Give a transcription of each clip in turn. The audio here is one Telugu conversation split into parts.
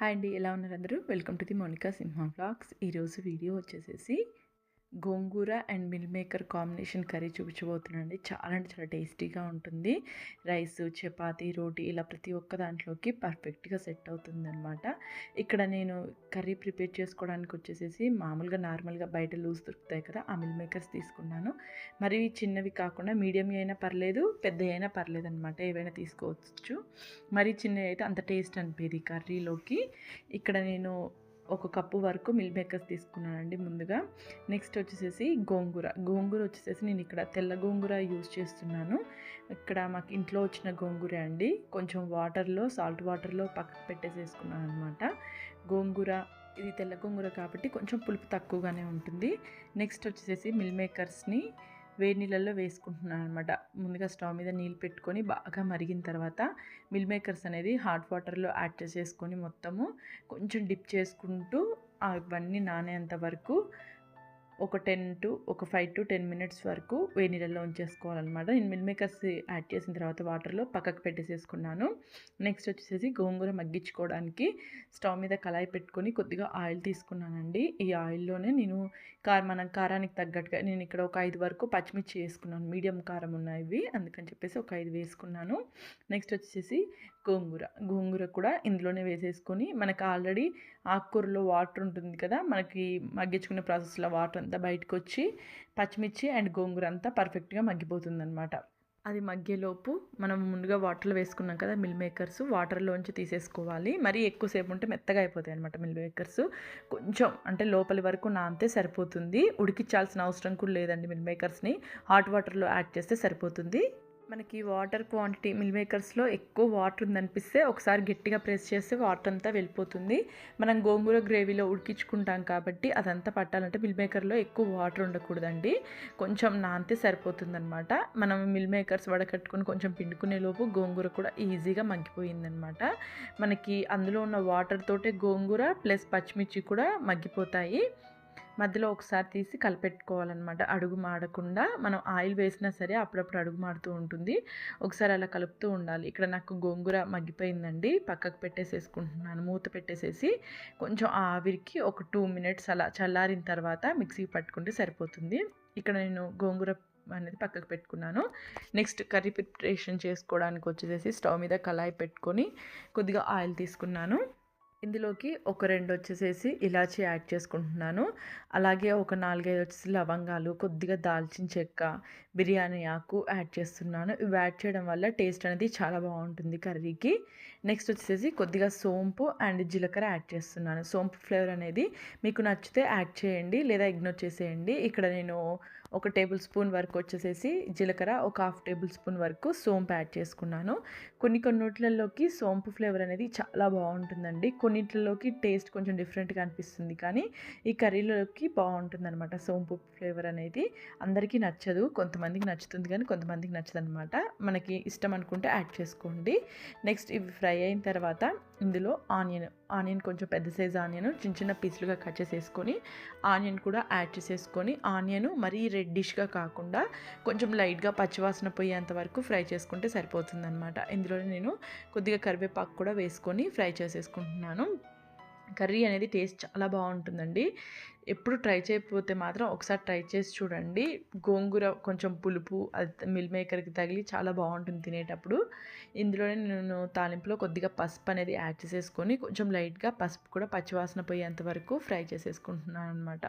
హాయ్ అండి ఎలా ఉన్నారు అందరూ? Welcome to the Monika Simha blogs ఈరోజు వీడియో వచ్చేసేసి gongura and meal maker combination curry చూపించబోతున్నానండి. చాలా అంటే చాలా టేస్టీగా ఉంటుంది. రైస్ చపాతీ రోటీ ఇలా ప్రతి ఒక్క దాంట్లోకి పర్ఫెక్ట్గా సెట్ అవుతుంది అనమాట ఇక్కడ నేను కర్రీ ప్రిపేర్ చేసుకోవడానికి వచ్చేసేసి మామూలుగా నార్మల్గా బయట లూజ్ దొరుకుతాయి కదా ఆ మిల్ మేకర్స్ తీసుకున్నాను. మరి చిన్నవి కాకుండా మీడియం అయినా పర్లేదు పెద్ద అయినా పర్లేదు అనమాట ఏవైనా తీసుకోవచ్చు. మరి చిన్నవి అయితే అంత టేస్ట్ అనిపేది కర్రీలోకి. ఇక్కడ నేను ఒక కప్పు వరకు మిల్ మేకర్స్ తీసుకున్నానండి ముందుగా. నెక్స్ట్ వచ్చేసేసి గోంగూర. గోంగూర వచ్చేసేసి నేను ఇక్కడ తెల్ల గోంగూర యూజ్ చేస్తున్నాను. ఇక్కడ మాకు ఇంట్లో వచ్చిన గోంగూర అండి. కొంచెం వాటర్లో సాల్ట్ వాటర్లో పక్కకు పెట్టేసేసుకున్నాను అనమాట గోంగూర ఇది తెల్ల గోంగూర కాబట్టి కొంచెం పులుపు తక్కువగానే ఉంటుంది. నెక్స్ట్ వచ్చేసేసి మిల్ మేకర్స్ని వేడి నీళ్ళల్లో వేసుకుంటున్నాను అనమాట ముందుగా స్టవ్ మీద నీళ్ళు పెట్టుకొని బాగా మరిగిన తర్వాత మిల్ మేకర్స్ అనేది హాట్ వాటర్లో యాడ్ చేసేసుకొని మొత్తము కొంచెం డిప్ చేసుకుంటూ అవన్నీ నానేంత వరకు ఒక టెన్ టు ఒక ఫైవ్ టు టెన్ మినిట్స్ వరకు వేడి నీళ్ళలో ఉంచేసుకోవాలన్నమాట. నేను మిల్ మేకర్స్ యాడ్ చేసిన తర్వాత వాటర్లో పక్కకు పెట్టేసేసుకున్నాను. నెక్స్ట్ వచ్చేసి గోంగూర మగ్గించుకోవడానికి స్టవ్ మీద కళాయి పెట్టుకొని కొద్దిగా ఆయిల్ తీసుకున్నానండి. ఈ ఆయిల్లోనే నేను కారం మన కారానికి తగ్గట్టుగా నేను ఇక్కడ ఒక ఐదు వరకు పచ్చిమిర్చి వేసుకున్నాను. మీడియం కారం ఉన్నాయి అందుకని చెప్పేసి ఒక ఐదు వేసుకున్నాను. నెక్స్ట్ వచ్చేసి గోంగూర. గోంగూర కూడా ఇందులోనే వేసేసుకొని మనకు ఆల్రెడీ ఆకుకూరలో వాటర్ ఉంటుంది కదా మనకి మగ్గించుకునే ప్రాసెస్లో వాటర్ అంతా బయటకు వచ్చి పచ్చిమిర్చి అండ్ గోంగూర అంతా పర్ఫెక్ట్గా మగ్గిపోతుంది అనమాట అది మగ్గేలోపు మనం ముందుగా వాటర్లో వేసుకున్నాం కదా మిల్ మేకర్స్ వాటర్లోంచి తీసేసుకోవాలి. మరీ ఎక్కువసేపు ఉంటే మెత్తగా అయిపోతాయి అనమాట మిల్ మేకర్స్. కొంచెం అంటే లోపలి వరకు నానితే సరిపోతుంది. ఉడికించాల్సిన అవసరం కూడా లేదండి మిల్ మేకర్స్ని. హాట్ వాటర్లో యాడ్ చేస్తే సరిపోతుంది. మనకి వాటర్ క్వాంటిటీ మిల్ మేకర్స్లో ఎక్కువ వాటర్ ఉందనిపిస్తే ఒకసారి గట్టిగా ప్రెస్ చేస్తే వాటర్ అంతా వెళ్ళిపోతుంది. మనం గోంగూర గ్రేవీలో ఉడికించుకుంటాం కాబట్టి అదంతా పట్టాలంటే మిల్ మేకర్లో ఎక్కువ వాటర్ ఉండకూడదండి. కొంచెం నాంతే సరిపోతుందనమాట మనం మిల్ మేకర్స్ వడకట్టుకుని కొంచెం పిండుకునే లోపు గోంగూర కూడా ఈజీగా మగ్గిపోయిందనమాట మనకి అందులో ఉన్న వాటర్ తోటే గోంగూర ప్లస్ పచ్చిమిర్చి కూడా మగ్గిపోతాయి. మధ్యలో ఒకసారి తీసి కలిపెట్టుకోవాలన్నమాట. అడుగు మాడకుండా మనం ఆయిల్ వేసినా సరే అప్పుడప్పుడు అడుగు మాడుతూ ఉంటుంది. ఒకసారి అలా కలుపుతూ ఉండాలి. ఇక్కడ నాకు గోంగూర మగ్గిపోయిందండి. పక్కకు పెట్టేసేసుకుంటున్నాను. మూత పెట్టేసేసి కొంచెం ఆవిరికి ఒక టూ మినిట్స్ అలా చల్లారిన తర్వాత మిక్సీ పట్టుకుంటే సరిపోతుంది. ఇక్కడ నేను గోంగూర అనేది పక్కకు పెట్టుకున్నాను. నెక్స్ట్ కర్రీ ప్రిపరేషన్ చేసుకోవడానికి వచ్చేసేసి స్టవ్ మీద కళాయి పెట్టుకొని కొద్దిగా ఆయిల్ తీసుకున్నాను. ఇందులోకి ఒక రెండు వచ్చేసేసి ఇలాచి యాడ్ చేసుకుంటున్నాను. అలాగే ఒక నాలుగైదు వచ్చేసి లవంగాలు కొద్దిగా దాల్చిన చెక్క బిర్యానీ ఆకు యాడ్ చేస్తున్నాను. ఇవి యాడ్ చేయడం వల్ల టేస్ట్ అనేది చాలా బాగుంటుంది కర్రీకి. నెక్స్ట్ వచ్చేసి కొద్దిగా సోంపు అండ్ జీలకర్ర యాడ్ చేస్తున్నాను. సోంపు ఫ్లేవర్ అనేది మీకు నచ్చితే యాడ్ చేయండి లేదా ఇగ్నోర్ చేసేయండి. ఇక్కడ నేను ఒక టేబుల్ స్పూన్ వరకు వచ్చేసేసి జీలకర్ర ఒక హాఫ్ టేబుల్ స్పూన్ వరకు సోంపు యాడ్ చేసుకున్నాను. కొన్ని కొన్నిట్లలోకి సోంపు ఫ్లేవర్ అనేది చాలా బాగుంటుందండి. కొన్నిట్లలోకి టేస్ట్ కొంచెం డిఫరెంట్గా అనిపిస్తుంది. కానీ ఈ కర్రీలోకి బాగుంటుంది అనమాట సోంపు ఫ్లేవర్ అనేది. అందరికీ నచ్చదు కొంతమందికి నచ్చుతుంది కానీ కొంతమందికి నచ్చదు అనమాట మనకి ఇష్టం అనుకుంటే యాడ్ చేసుకోండి. నెక్స్ట్ ఇవి ఫ్రై అయిన తర్వాత ఇందులో ఆనియన్ ఆనియన్ కొంచెం పెద్ద సైజ్ ఆనియన్ చిన్న చిన్న పీసులుగా కట్ చేసేసుకొని ఆనియన్ కూడా యాడ్ చేసేసుకొని ఆనియన్ మరీ రెడ్డిష్గా కాకుండా కొంచెం లైట్గా పచ్చివాసన పోయేంత వరకు ఫ్రై చేసుకుంటే సరిపోతుందన్నమాట. ఇందులో నేను కొద్దిగా కరివేపాకు కూడా వేసుకొని ఫ్రై చేసేసుకుంటున్నాను. కర్రీ అనేది టేస్ట్ చాలా బాగుంటుందండి. ఎప్పుడు ట్రై చేయకపోతే మాత్రం ఒకసారి ట్రై చేసి చూడండి. గోంగూర కొంచెం పులుపు అది మిల్ మేకర్కి తగిలి చాలా బాగుంటుంది తినేటప్పుడు. ఇందులోనే నేను తాలింపులో కొద్దిగా పసుపు అనేది యాడ్ చేసేసుకొని కొంచెం లైట్గా పసుపు కూడా పచ్చివాసన పోయేంత వరకు ఫ్రై చేసేసుకుంటున్నాను అనమాట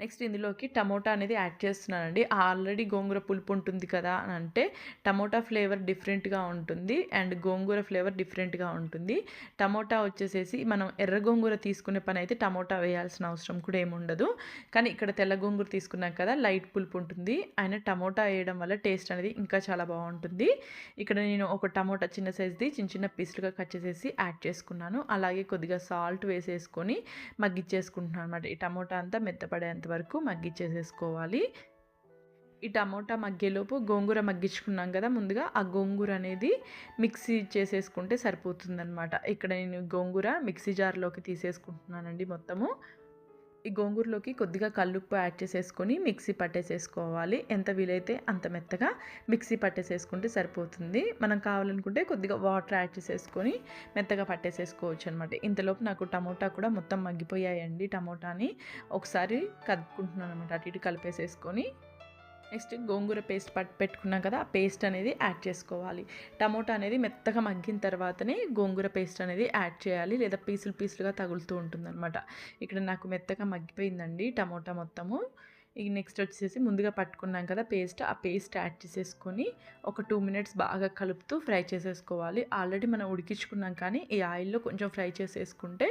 నెక్స్ట్ ఇందులోకి టమోటా అనేది యాడ్ చేస్తున్నానండి. ఆల్రెడీ గోంగూర పులుపు ఉంటుంది కదా అని అంటే టమోటా ఫ్లేవర్ డిఫరెంట్గా ఉంటుంది అండ్ గోంగూర ఫ్లేవర్ డిఫరెంట్గా ఉంటుంది. టమోటా వచ్చేసేసి మనం ఎర్ర గోంగూర తీసుకునే పని అయితే టమోటా వేయాల్సిన అవసరం కూడా ఏముండదు కానీ ఇక్కడ తెల్ల గోంగూర తీసుకున్నాం కదా లైట్ పులుపు ఉంటుంది. అయినా టమోటా వేయడం వల్ల టేస్ట్ అనేది ఇంకా చాలా బాగుంటుంది. ఇక్కడ నేను ఒక టమోటా చిన్న సైజ్ది చిన్న చిన్న పీసులుగా కట్ చేసేసి యాడ్ చేసుకున్నాను. అలాగే కొద్దిగా సాల్ట్ వేసేసుకొని మగ్గిచ్చేసుకుంటున్నాను అనమాట ఈ టమోటా అంతా మెత్తపడేంత వరకు మగ్గిచ్చేసేసుకోవాలి. ఈ టమోటా మగ్గేలోపు గోంగూర మగ్గించుకున్నాం కదా ముందుగా ఆ గోంగూర అనేది మిక్సీ చేసేసుకుంటే సరిపోతుందనమాట ఇక్కడ నేను గోంగూర మిక్సీ జార్లోకి తీసేసుకుంటున్నానండి మొత్తము. ఈ గోంగూరలోకి కొద్దిగా కల్లుప్పు యాడ్ చేసేసుకొని మిక్సీ పట్టేసేసుకోవాలి. ఎంత వీలైతే అంత మెత్తగా మిక్సీ పట్టేసేసుకుంటే సరిపోతుంది. మనం కావాలనుకుంటే కొద్దిగా వాటర్ యాడ్ చేసేసుకొని మెత్తగా పట్టేసేసుకోవచ్చు అనమాట ఇంతలోపు నాకు టమోటా కూడా మొత్తం మగ్గిపోయాయండి టమోటాని. ఒకసారి కదుపుకుంటున్నాను అనమాట అటు ఇటు కలిపేసేసుకొని నెక్స్ట్ గోంగూర పేస్ట్ పట్ పెట్టుకున్నాం కదా ఆ పేస్ట్ అనేది యాడ్ చేసుకోవాలి. టమోటా అనేది మెత్తగా మగ్గిన తర్వాతనే గోంగూర పేస్ట్ అనేది యాడ్ చేయాలి లేదా పీసులు పీసులుగా తగులుతూ ఉంటుందన్నమాట. ఇక్కడ నాకు మెత్తగా మగ్గిపోయిందండి టమోటా మొత్తము. ఇక నెక్స్ట్ వచ్చేసి ముందుగా పట్టుకున్నాం కదా పేస్ట్ ఆ పేస్ట్ యాడ్ చేసేసుకొని ఒక టూ మినిట్స్ బాగా కలుపుతూ ఫ్రై చేసేసుకోవాలి. ఆల్రెడీ మనం ఉడికించుకున్నాం కానీ ఈ ఆయిల్లో కొంచెం ఫ్రై చేసేసుకుంటే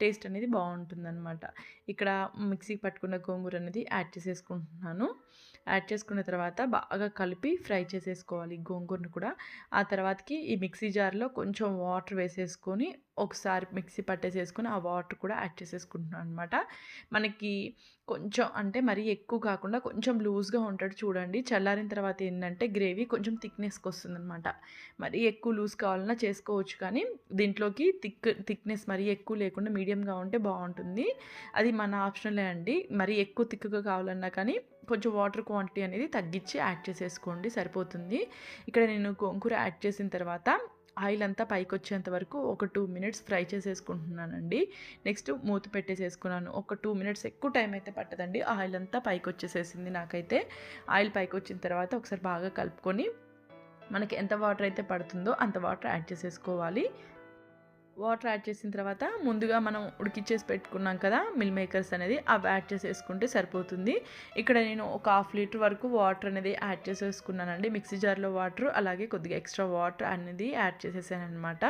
టేస్ట్ అనేది బాగుంటుందన్నమాట. ఇక్కడ మిక్సీకి పట్టుకున్న గోంగూర అనేది యాడ్ చేసేసుకుంటున్నాను. యాడ్ చేసుకున్న తర్వాత బాగా కలిపి ఫ్రై చేసేసుకోవాలి గోంగూరను కూడా. ఆ తర్వాతకి ఈ మిక్సీ జార్లో కొంచెం వాటర్ వేసేసుకొని ఒకసారి మిక్సీ పట్టేసేసుకొని ఆ వాటర్ కూడా యాడ్ చేసేసుకుంటున్నాను అనమాట మనకి కొంచెం అంటే మరీ ఎక్కువ కాకుండా కొంచెం లూజ్గా ఉంటాడు చూడండి. చల్లారిన తర్వాత ఏంటంటే గ్రేవీ కొంచెం థిక్నెస్కి వస్తుందన్నమాట మరీ ఎక్కువ లూజ్ కావాలన్నా చేసుకోవచ్చు కానీ దీంట్లోకి థిక్ థిక్నెస్ మరీ ఎక్కువ లేకుండా మీడియంగా ఉంటే బాగుంటుంది. అది మన ఆప్షనలే అండి. మరీ ఎక్కువ థిక్గా కావాలన్నా కానీ కొంచెం వాటర్ క్వాంటిటీ అనేది తగ్గించి యాడ్ చేసేసుకోండి సరిపోతుంది. ఇక్కడ నేను గోంగూర యాడ్ చేసిన తర్వాత ఆయిల్ అంతా పైకి వచ్చేంత వరకు ఒక టూ మినిట్స్ ఫ్రై చేసేసుకుంటున్నానండి. నెక్స్ట్ మూత పెట్టేసేసుకున్నాను. ఒక టూ మినిట్స్ ఎక్కువ టైం అయితే పట్టదండి. ఆయిల్ అంతా పైకి వచ్చేసేసింది నాకైతే. ఆయిల్ పైకి వచ్చిన తర్వాత ఒకసారి బాగా కలుపుకొని మనకి ఎంత వాటర్ అయితే పడుతుందో అంత వాటర్ యాడ్ చేసేసుకోవాలి. వాటర్ యాడ్ చేసిన తర్వాత ముందుగా మనం ఉడికిచ్చేసి పెట్టుకున్నాం కదా మిల్ మేకర్స్ అనేది అవి యాడ్ చేసేసుకుంటే సరిపోతుంది. ఇక్కడ నేను ఒక హాఫ్ లీటర్ వరకు వాటర్ అనేది యాడ్ చేసేసుకున్నానండి. మిక్సీ జార్లో వాటర్ అలాగే కొద్దిగా ఎక్స్ట్రా వాటర్ అనేది యాడ్ చేసేసాను అనమాట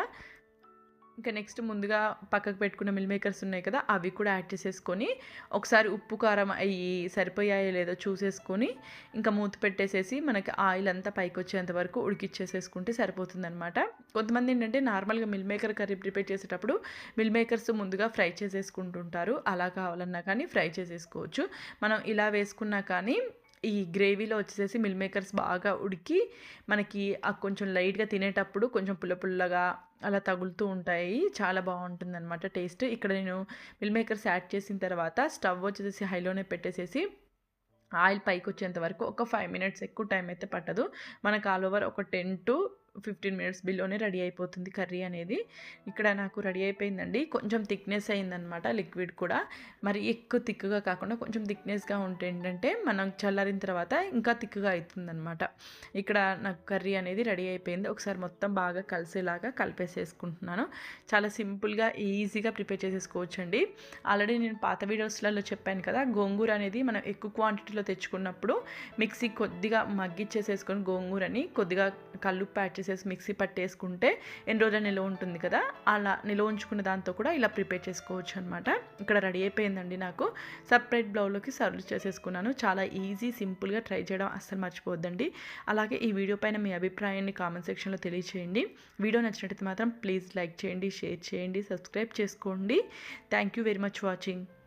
ఇంకా నెక్స్ట్ ముందుగా పక్కకు పెట్టుకున్న మిల్ మేకర్స్ ఉన్నాయి కదా అవి కూడా యాడ్ చేసేసుకొని ఒకసారి ఉప్పు కారం అవి సరిపోయాయో లేదో చూసేసుకొని ఇంకా మూత పెట్టేసేసి మనకి ఆయిల్ అంతా పైకి వచ్చేంత వరకు ఉడికిచ్చేసేసుకుంటే సరిపోతుందనమాట కొంతమంది ఏంటంటే నార్మల్గా మిల్ మేకర్ కర్రీ ప్రిపేర్ చేసేటప్పుడు మిల్ మేకర్స్ ముందుగా ఫ్రై చేసేసుకుంటుంటారు. అలా కావాలన్నా కానీ ఫ్రై చేసేసుకోవచ్చు. మనం ఇలా వేసుకున్నా కానీ ఈ గ్రేవీలో వచ్చేసేసి మిల్ మేకర్స్ బాగా ఉడికి మనకి ఆ కొంచెం లైట్గా తినేటప్పుడు కొంచెం పుల్ల పుల్లగా అలా తగులుతూ ఉంటాయి. చాలా బాగుంటుంది అనమాట టేస్ట్. ఇక్కడ నేను మిల్ మేకర్స్ యాడ్ చేసిన తర్వాత స్టవ్ వచ్చేసి హైలోనే పెట్టేసేసి ఆయిల్ పైకి వచ్చేంత వరకు ఒక ఫైవ్ మినిట్స్ ఎక్కువ టైం అయితే పట్టదు. మనకు ఆల్ ఓవర్ ఒక టెన్ టు ఫిఫ్టీన్ మినిట్స్ బిలోనే రెడీ అయిపోతుంది కర్రీ అనేది. ఇక్కడ నాకు రెడీ అయిపోయిందండి. కొంచెం థిక్నెస్ అయిందనమాట లిక్విడ్ కూడా. మరి ఎక్కువ థిక్గా కాకుండా కొంచెం థిక్నెస్గా ఉంటే ఏంటంటే మనం చల్లారిన తర్వాత ఇంకా థిక్గా అవుతుందనమాట ఇక్కడ నాకు కర్రీ అనేది రెడీ అయిపోయింది. ఒకసారి మొత్తం బాగా కలిసేలాగా కలిపేసేసుకుంటున్నాను. చాలా సింపుల్గా ఈజీగా ప్రిపేర్ చేసేసుకోవచ్చు అండి ఆల్రెడీ నేను పాత వీడియోస్లలో చెప్పాను కదా గోంగూర అనేది మనం ఎక్కువ క్వాంటిటీలో తెచ్చుకున్నప్పుడు మిక్సీ కొద్దిగా మగ్గిచ్చేసేసుకొని గోంగూరని కొద్దిగా కల్లుప్పు యాడ్ చేసేసి మిక్సీ పట్టేసుకుంటే ఎన్ని రోజులు నిల్వ ఉంటుంది కదా? అలా నిల్వ ఉంచుకున్న దాంతో కూడా ఇలా ప్రిపేర్ చేసుకోవచ్చు అనమాట ఇక్కడ రెడీ అయిపోయిందండి నాకు. సపరేట్ బ్లౌలోకి సర్వ్ చేసేసుకున్నాను. చాలా ఈజీ సింపుల్గా ట్రై చేయడం అస్సలు మర్చిపోద్దండి అలాగే ఈ వీడియో పైన మీ అభిప్రాయాన్ని కామెంట్ సెక్షన్లో తెలియచేయండి. వీడియో నచ్చినట్టయితే మాత్రం ప్లీజ్ లైక్ చేయండి షేర్ చేయండి సబ్స్క్రైబ్ చేసుకోండి. Thank you very much watching.